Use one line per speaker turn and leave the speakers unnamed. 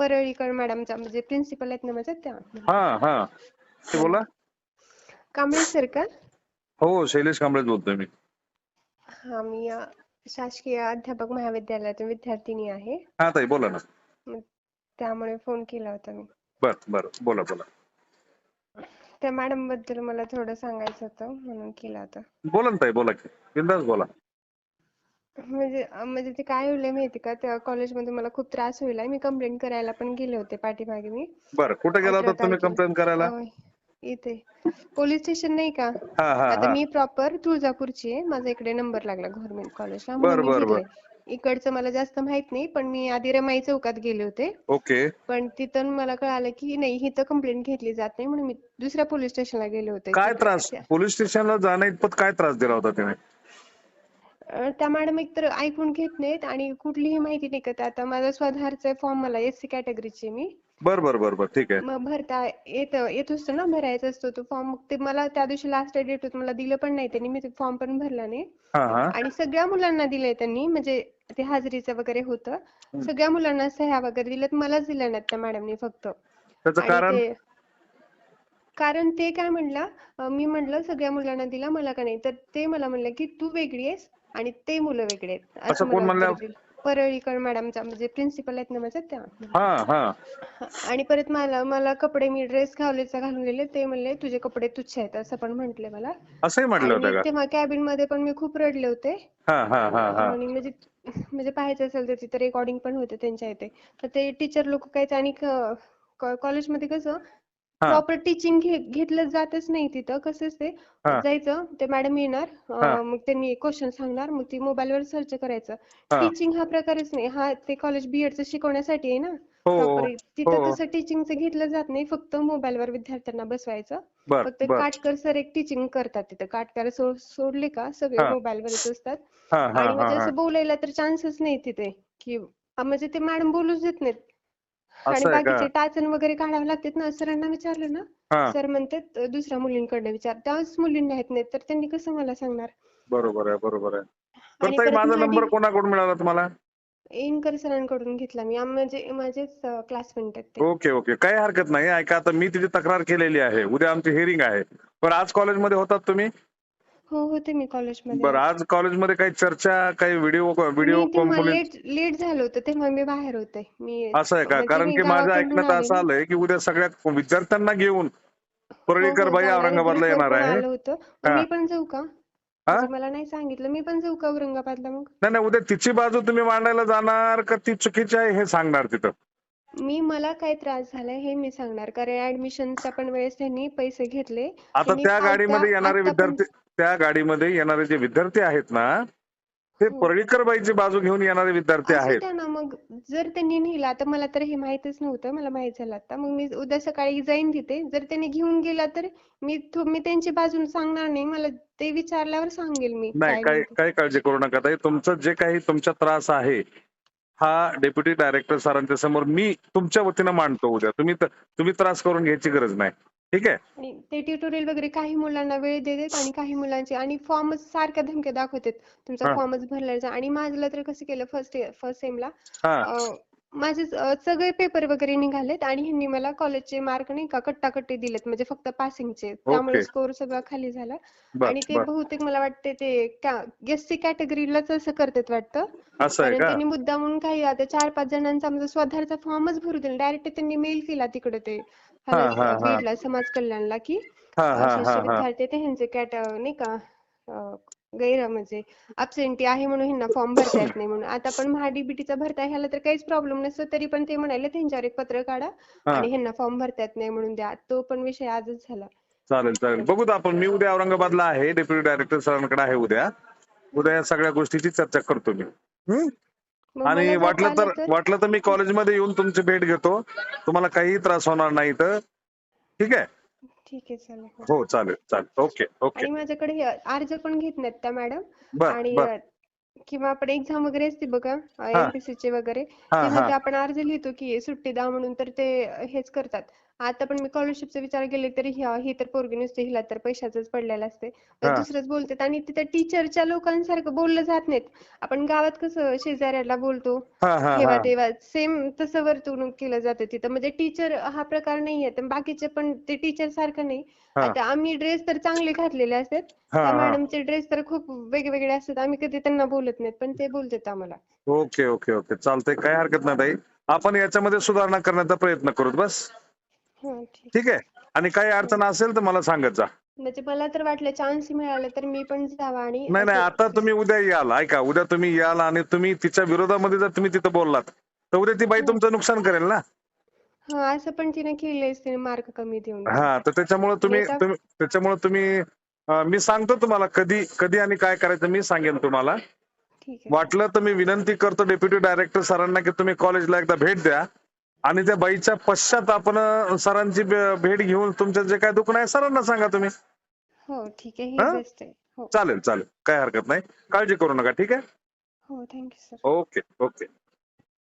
परळीकर मॅडमच्या म्हणजे प्रिन्सिपल आहेत ना माझ्या त्या.
हा हा. ते बोला.
कांबळे सर का?
हो शैलेश कांबळे बोलतोय मी.
हा मी अ, शासकीय अध्यापक महाविद्यालयातून विद्यार्थिनी आहे.
हा ताई बोला ना.
त्यामुळे फोन केला होता मी.
बर बर. बोला बोला.
त्या मॅडमबद्दल मला थोडं सांगायचं होतं म्हणून केला होता.
बोला ना ताई बोला की. बिंदास बोला.
म्हणजे अ, म्हणजे ते काय होईल माहिती का? त्या कॉलेजमध्ये मला खूप त्रास होईल. मी कंप्लेंट करायला पण गेले होते पाठीमागे मी.
बर कुठे गेला होता तुम्ही
तारखेला.
कंप्लेंट करायला?
इथे. पोलीस स्टेशन नाही का?
हा हा
आता
हा.
मी प्रॉपर तुळजापूरची आहे. माझा इकडे नंबर लागला गव्हर्नमेंट कॉलेजला
बर,
म्हणून मी
बर, बर.
फिरले इकडचं मला जास्त माहीत नाही पण मी आधी रमाई चौकात गेले होते.
ओके.
पण तिथून मला कळालं की नाही इथं कंप्लेंट घेतली जात नाही म्हणून मी दुसऱ्या पोलीस स्टेशनला गेले होते.
काय
तिथे-
त्रास? पोलीस स्टेशनला जाण्या इतपत काय त्रास दिला होता त्याने
त्या मॅडम एकतर ऐकून घेत नाहीत आणि कुठलीही माहिती नाही का आता माझा स्वतःचा फॉर्म मला एससी कॅटेगरीची मी.
बर बर बर बर ठीक आहे.
मग भरता येत येत असतो ना भरायचा असतो तो फॉर्म ते मला त्या दिवशी लास्ट डेट होतं मला दिलं पण नाही त्यांनी मी फॉर्म पण भरला नाही.
हा हा.
आणि सगळ्या मुलांना दिलंय त्यांनी म्हणजे ते हाजरीचं वगैरे होतं. सगळ्या मुलांना सह्या वगैरे दिल्यात मलाच दिल्या नाहीत त्या मॅडमनी फक्त.
त्याचं
आणि
कारण?
ते कारण ते काय म्हणला अं, मी म्हणलं सगळ्या मुलांना दिला मला का नाही? तर ते मला म्हणलं की तू वेगळी आहेस आणि ते मुलं वेगळे आहेत
असं
मला
कोण
उत्तर
म्हणलं?
दिलं. परळीकर मॅडमच्या म्हणजे प्रिन्सिपल आहेत ना माझ्या त्या
हा हा
हा, आणि परत मला मला कपडे मी ड्रेस घालायचा घालून गेले ते म्हणले तुझे कपडे तुच्छ आहेत असं पण म्हंटले मला
असंही म्हटलं
आणि
होतं
मी
का
तेव्हा कॅबिनमध्ये पण मी खूप रडले होते
हा हा हा हा
आणि म्हणजे म्हणजे पाहायचं असेल तर तिथे रेकॉर्डिंग पण होते त्यांच्या इथे तर ते टीचर लोक काय आणि कॉलेजमध्ये कसं. प्रॉपर टीचिंग घेतलं जातच नाही तिथं. कसंच ते?
हा.
जायचं ते मॅडम येणार
हा.
मग त्यांनी क्वेश्चन सांगणार मग ती मोबाईल वर सर्च करायचं.
हा.
टीचिंग हा प्रकारच नाही. हा ते कॉलेज बीएडचं शिकवण्यासाठी आहे ना?
हो
प्रॉपर तिथं
हो.
तसं टीचिंगचं घेतलं जात नाही. फक्त मोबाईल वर विद्यार्थ्यांना बसवायचं. फक्त काटकर सर एक टीचिंग करतात तिथं. काटकर सोडले का? सगळे
हा.
मोबाईल वरच असतात.
हा हा
आणि
हा
म्हणजे
हा
असं बोलायला तर चान्सच नाही तिथे. की म्हणजे ते मॅडम बोलूच देत नाहीत. आणि
असं आहे का?
बाकीचे टाचन वगैरे काढावे लागतात ना सरांना विचारलं ना सर म्हणतात "अं, दुसऱ्या मुलींकडनं विचार. त्याच मुलींना येत नाहीत तर त्यांनी कसं मला सांगणार?
बरोबर आहे बरोबर आहे. तर
आणि
ताई
परत
माझा नंबर कोणाकडून मिळाला तुम्हाला?
इनकर सरांकडून घेतला मी. आम- म्हणजे माझेच क्लासमेट आहेत ते.
Okay okay. काही हरकत नाही. ऐका आता मी तिची तक्रार केलेली आहे. उद्या आमची हिअरिंग आहे. पण आज कॉलेजमध्ये होतात तुम्ही?
हो होते मी कॉलेजमध्ये
बरं आज कॉलेजमध्ये काही चर्चा काही व्हिडिओ व्हिडिओ
लेट लेट झालं होतं तेव्हा मी बाहेर होते. मी
असं आहे का?
म्हणजे
कारण
मी
की माझ्या
गावाकडून
ऐकण्यात
आले
असं
ना.
आलंय की उद्या सगळ्या विद्यार्थ्यांना घेऊन परळीकर
हो, हो,
बाई
जाणार आहे.
औरंगाबादला येणार आहे.
आलं होतं. मग
हा.
मी पण जाऊ का? म्हणजे मला नाही सांगितलं. मी पण जाऊ का औरंगाबादला मग?
नाही नाही उद्या तिची बाजू तुम्ही मांडायला जाणार का ती चुकीची आहे हे सांगणार तिथं?
मी मला काय त्रास झालाय हे मी सांगणार. कारण ऍडमिशनच्या पण वेळेस त्यांनी पैसे घेतले.
आता
त्यांनी
त्या गाडीमध्ये येणारे विद्यार्थी त्या गाडीमध्ये येणारे जे विद्यार्थी आहेत ना ते
हो.
परळीकर बाईची बाजू घेऊन येणारे विद्यार्थी आहेत.
ना मग जर त्यांनी नेलं आता मला तर हे माहितच नव्हतं मला माहीत झालं आता. मग मी उद्या सकाळी जाईन तिथे. जर त्यांनी घेऊन गेला तर मी थो- मी त्यांची बाजू सांगणार नाही. मला ते विचारल्यावर सांगेल मी
नाही
काय
काळजी करू नका ताई. तुमचं जे काही तुमचा त्रास आहे हा डेप्युटी डायरेक्टर सरांच्या समोर मी तुमच्या वतीनं मांडतो उद्या. तुम्ही त- तुम्ही त्रास करून घ्यायची गरज नाही. ठीक आहे.
आणि ते ट्युटोरियल वगैरे काही मुलांना वेळ देतात आणि काही मुलांचे आणि फॉर्म सारख्या धमक्या दाखवतात. तुमचा
हा.
फॉर्मच भरलेला आणि माझं तर कसं केलं फर्स्ट फर्स्ट सेमला
हा.
माझे सगळे पेपर वगैरे निघालेत आणि ह्यांनी मला कॉलेजचे मार्क नाही का कट्टाकट्टी दिलेत म्हणजे फक्त पासिंगचे त्यामुळे. स्कोर सगळा खाली झाला.
बर
आणि ते
बर.
बहुतेक मला वाटते ते एस सी कॅटेगरीलाच असं करतात वाटतं.
असं आहे
कारण
का?
त्यांनी मुद्दामून काही आता चार पाच जणांचा आमचा स्वतःचा फॉर्मच भरू दिला. डायरेक्ट त्यांनी मेल केला तिकडे ते. बीडला समाज कल्याणला की
हा हा हा हा.
विद्यार्थी आहेत ह्यांचे कॅट नाही का गैर म्हणजे अबसेंटी आहे म्हणून ह्यांना फॉर्म भरता येत नाही म्हणून. आता पण महाडीबीटीचा भरता ह्याला तर काहीच प्रॉब्लेम नसतो तरी पण ते म्हणाले त्यांच्यावर एक पत्र काढा. आणि ह्यांना फॉर्म भरता येत नाही म्हणून द्या. तो पण विषय आजच झाला.
चालेल चालेल. बघूत आपण. मी उद्या औरंगाबादला आहे. डेप्युटी डायरेक्टर सरांकडे आहे उद्या. उद्या या सगळ्या गोष्टीची चर्चा करतो मी. हं? आणि वाटलं तर वाटलं तर मी कॉलेजमध्ये येऊन तुमची भेट घेतो. तुम्हाला काहीही त्रास होणार नाही तर ठीक आहे?
ठीक आहे चालेल हो.
चालेल चालेल. Okay okay.
आणि माझ्याकडे अर्ज पण घेत नाहीत त्या मॅडम. आणि किंवा आपण एक्झाम वगैरे असते बघा
हा.
एमपीसी चे वगैरे आपण अर्ज लिहितो की सुट्टी द्या म्हणून तर ते हेच करतात. आता पण मी स्कॉलरशिपचा विचार केले तरी ह्या ही तर पोरगी नुसती हिला तर पैशाचंच पडलेलं असते. पण
हा.
दुसरंच बोलतात आणि तिथं टीचरच्या लोकांसारखं बोललं जात नाहीत. आपण गावात कसं शेजाऱ्याला बोलतो
हा हा
ठेवा
हा.
तेव्हा सेम तसं वर्तवणूक केलं जातं तिथं. म्हणजे टीचर हा प्रकार नाहीये तर बाकीचे पण ते टीचर सारखं नाही.
हा.
आता आम्ही ड्रेस तर चांगले घातलेले असतात.
हा
त्या
हा.
मॅडमचे ड्रेस तर खूप वेगवेगळे असतात. आम्ही कधी त्यांना बोलत नाहीत पण ते बोलतात आम्हाला.
Okay okay okay. चालतंय. काय हरकत नाही ताई. आपण याच्यामध्ये सुधारणा करण्याचा प्रयत्न करू बस.
ठीक.
ठीक आहे. आणि काही अडचण असेल तर मला सांगत जा.
म्हणजे मला तर वाटलं चान्स मिळाला तर मी पण जावा आणि
नाही नाही आता तुम्ही उद्या याल. ऐका उद्या तुम्ही याल आणि तुम्ही तिच्या विरोधामध्ये जर तुम्ही तिथं बोललात तर उद्या ती बाई
हं.
तुमचं नुकसान करेल ना?
हा असं पण तिने केलंयच तिने मार्क कमी देऊन.
हा तर त्याच्यामुळे तुम्ही त्याच्यामुळे तुम्ही मी सांगतो तुम्हाला कधी कधी आणि काय करायचं मी सांगेन तुम्हाला. वाटलं तर मी विनंती करतो डेप्युटी डायरेक्टर सरांना की तुम्ही कॉलेजला एकदा भेट द्या. आणि त्या बाईच्या पश्चात आपण सरांची भेट घेऊन तुमचं जे काय दुखणं आहे सरांना सांगा तुम्ही.
हो ठीक आहे. हा?
चालेल चालेल. काय हरकत नाही. काळजी करू नका ठीक आहे?
हो थँक्यू सर
ओके ओके.